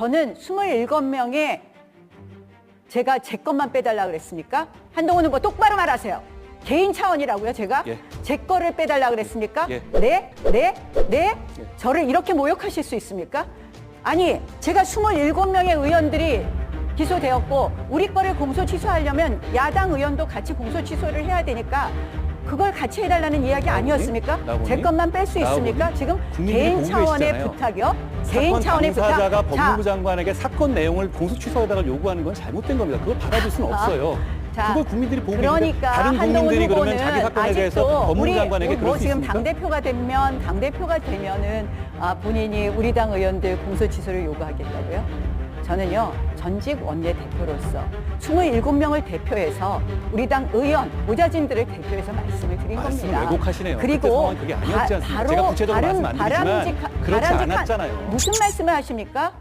저는 27명의 제가 제 것만 빼달라 그랬습니까? 한동훈 후보 똑바로 말하세요. 개인 차원이라고요, 제가? 예. 제 거를 빼달라 그랬습니까? 예. 네? 네? 네? 예. 저를 이렇게 모욕하실 수 있습니까? 아니, 제가 27명의 의원들이 기소되었고, 우리 거를 공소 취소하려면 야당 의원도 같이 공소 취소를 해야 되니까, 그걸 같이 해달라는 이야기 아니었습니까? 나오니? 제 것만 뺄 수? 있습니까? 지금 개인 차원의 계시잖아요. 부탁이요? 개인 사건 차원의 부탁. 당사자가 자, 법무부 장관에게 사건 내용을 공소 취소에다가 요구하는 건 잘못된 겁니다. 그걸 받아줄 수는 없어요. 자, 그걸 국민들이 보고 그러니까 다른 한동훈 국민들이 후보는 그러면 자기 사건에 대해서 아직도 법무부 우리 장관에게 뭐 그럴 수 지금 있습니까? 당 대표가 되면 당 대표가 되면은 아, 본인이 우리 당 의원들 공소 취소를 요구하겠다고요? 저는요 전직 원내 대표로서 27명을 대표해서 우리 당 의원 모자진들을 대표해서 말씀을 드린 겁니다. 왜곡하시네요. 그리고 그게 아니었지 않습니까? 바 로 제가 구체적으로 말씀 안 드리지만 바람직한- 그렇지 바람직한- 않았잖아요. 무슨 말씀을 하십니까?